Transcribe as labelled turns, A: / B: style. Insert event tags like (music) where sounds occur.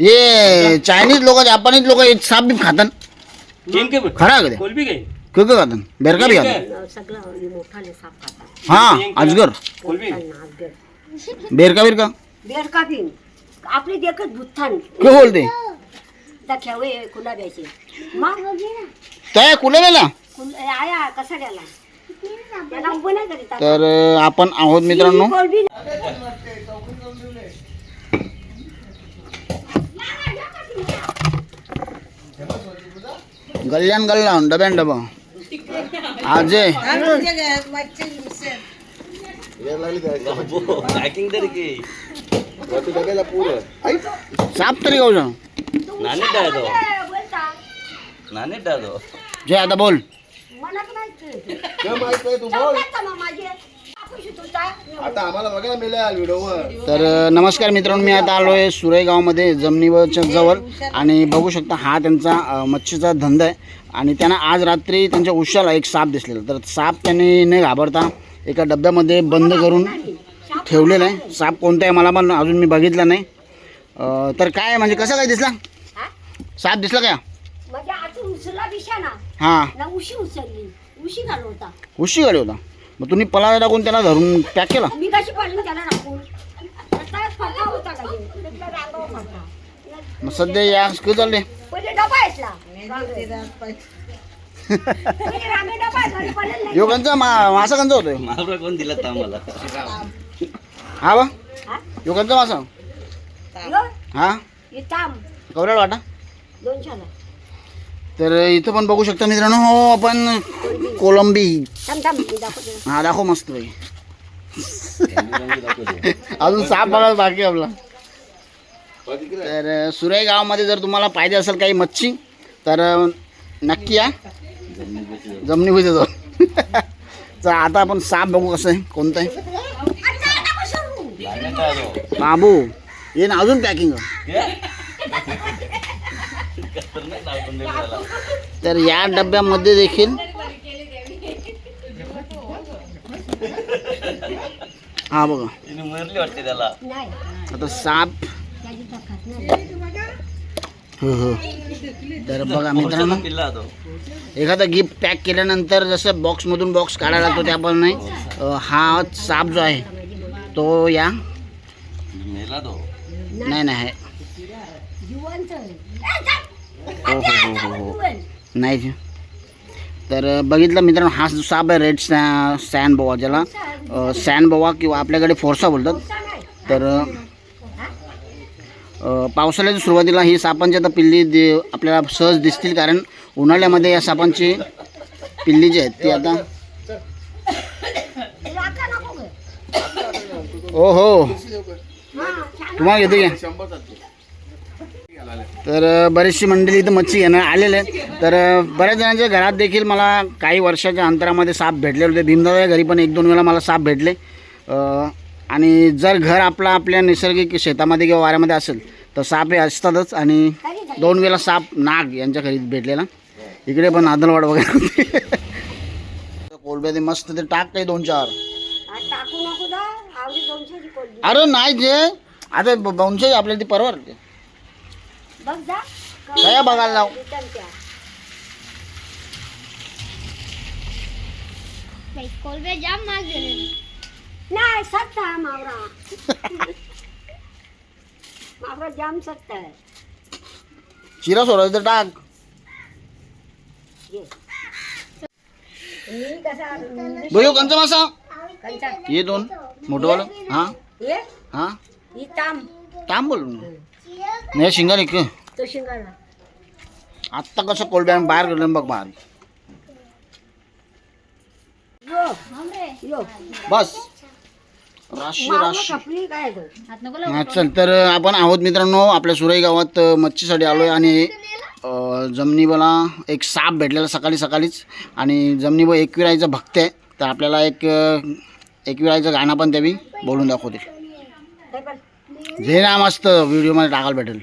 A: ये चायनीज लोक जापानीज लोक साप बीप खातात
B: के
A: खरा कधी
B: कोलबी के
A: क खातात बेरका बी खातात
C: हे मोठाले साप खातात.
A: हा अजगर.
C: नागर
A: बेरका बिरका?
C: बेरका बिन आपली देखत भुत्थान.
A: के बोलते
C: मग
A: त्या कुलेला
C: कुल- आया कसा गेला? त्याला उभं नाही करीत आता.
A: तर आपण आहोत मित्रांनो.
C: कोलबी
A: गल्ल्यान गल्ला डब्यान डबा आज आहे.
B: पॅकिंग तरी की
A: साप तरी गाव जा
B: नाणे डाळतो
C: ए, बोलता.
B: नाणे डाळतो
A: जय आता बोल
C: मला तर माहीत नाही. चौकात मग माझे. आपण शिकवता.
D: आता आम्हाला बघायला मिळेल व्हिडिओवर.
A: तर नमस्कार मित्रांनो मी आता आलो आहे सुरे गावामध्ये जमनीवरच्या जवळ. आणि बघू शकता हा त्यांचा अ, मच्छीचा धंदा आहे. आणि त्यांना आज रात्री त्यांच्या उशाला एक साप दिसलेला. तर साप त्यांनी न घाबरता एका डब्यामध्ये बंद करून ठेवलेला आहे. साप कोणता आहे मला पण अजून मी बघितला नाही. अ, तर काय आहे म्हणजे कसं काय दिसला?
C: हा?
A: साप दिसला काय
C: म्हणजे आतून उचलला दिशा ना
A: हां.
C: ना उशी उचलली. उशी घालवता
A: उशी गाडी होता. मग तुम्ही पलाला टाकून त्याला धरून पॅक केला?
C: मी कशी पडली त्याला टाकून? आता फटा होता का हे? त्यातला रागाव फटा.
A: मग सध्या या कसं चालले.
C: पहिले डबा येतला पहिले रांगे डबा आहे, घरी पडेल नाही.
A: योगांचा मा मासा कंचा होतोय.
B: कोण दिला ता मला
A: हा बा.
C: हा?
A: योगांचा मासा.
C: यो,
A: हा?
C: हे तांब
A: कवड्याला वाटा.
C: दोनशेला.
A: तर इथं पण बघू शकता मित्रांनो हो आपण कोलंबी. हा दाखव मस्त भाई (laughs) अजून साप बघायला बाकी आहे आपला. तर सुरे गावामध्ये जर तुम्हाला पाहिजे असेल काही मच्छी तर नक्की या. जमिनी भुजे जाऊन तर आता आपण साप बघू कसं आहे कोणतं आहे बाबू ये ना अजून पॅकिंग (laughs) (laughs) तर या डब्यामध्ये देखील हा बघा.
B: वाटते त्याला.
A: आता साप. हो हो. तर बघा (laughs) मित्रांनो एखादा गिफ्ट पॅक केल्यानंतर जसं बॉक्समधून बॉक्स काढायला लागतो त्याप्रमाणे हा साप जो आहे तो या.
B: मेला तो.
A: नाही नाही. हो हो हो हो हो. नाही. तर बघितलं मित्रांनो हा जो साप आहे रेड सॅ सॅन बोवा ज्याला सॅन बोवा किंवा आपल्याकडे फोरसा बोलतात. तर पावसाळ्याच्या सुरुवातीला ही सापांची आता पिल्ली दि आपल्याला सहज दिसतील कारण उन्हाळ्यामध्ये या सापांची पिल्ली जी आहेत ती आता. ओ हो
C: हा.
A: तुम्हाला घेते घ्या तर बरीचशी मंडळी इथं मच्छी घेणं आलेले आहेत. तर बऱ्याच जणांच्या घरात देखील मला काही वर्षाच्या अंतरामध्ये साप भेटले होते. भीमदादा घरी पण एक दोन वेळा मला साप भेटले. आणि जर घर आपलं आपल्या नैसर्गिक शेतामध्ये किंवा वाऱ्यामध्ये असेल तर साप हे असतातच आणि दोन वेळा साप नाग यांच्या घरी भेटलेला. इकडे पण आदलवाड वगैरे होते. (laughs) कोलब्या ते मस्त ते टाक काही दोन चार अरे नाही जे आता दोनशे आपल्याला ती परवडते.
C: बघ जा
A: काय बघायला लाव
E: कोलबे जाम माग
C: नाही सत्ता आहे मावरा मावरा जाम सत्ता आहे
A: शिरा सोडायचं तर टाक.
C: मी कसा
A: बघू कंचा मासा
C: कंचा
A: ये दोन मोठंवालं हा हा
C: ही ताम
A: तांब बोल. नाही शिंगा
C: तो शिंगाला
A: आत्ता कसं कोलब्या बाहेर गेलं बघ बाहेर.
C: यो. यो.
A: बस. राशी राशी.
C: कपली काय तो
E: हात नको
A: हा, चल तर आपण आहोत मित्रांनो आपल्या सुरई गावात अ, मच्छीसाठी आलो आहे आणि अ, जमिनीला एक साप भेटलेला सकाळी सकाळीच. आणि जमिनीवर एकविराईचं भक्त आहे. तर आपल्याला एक अ, एकविराईचं गाणं पण त्यावी बोलून दाखवते
C: पण
A: जे ना मस्त व्हिडिओमध्ये टाकायला भेटेल.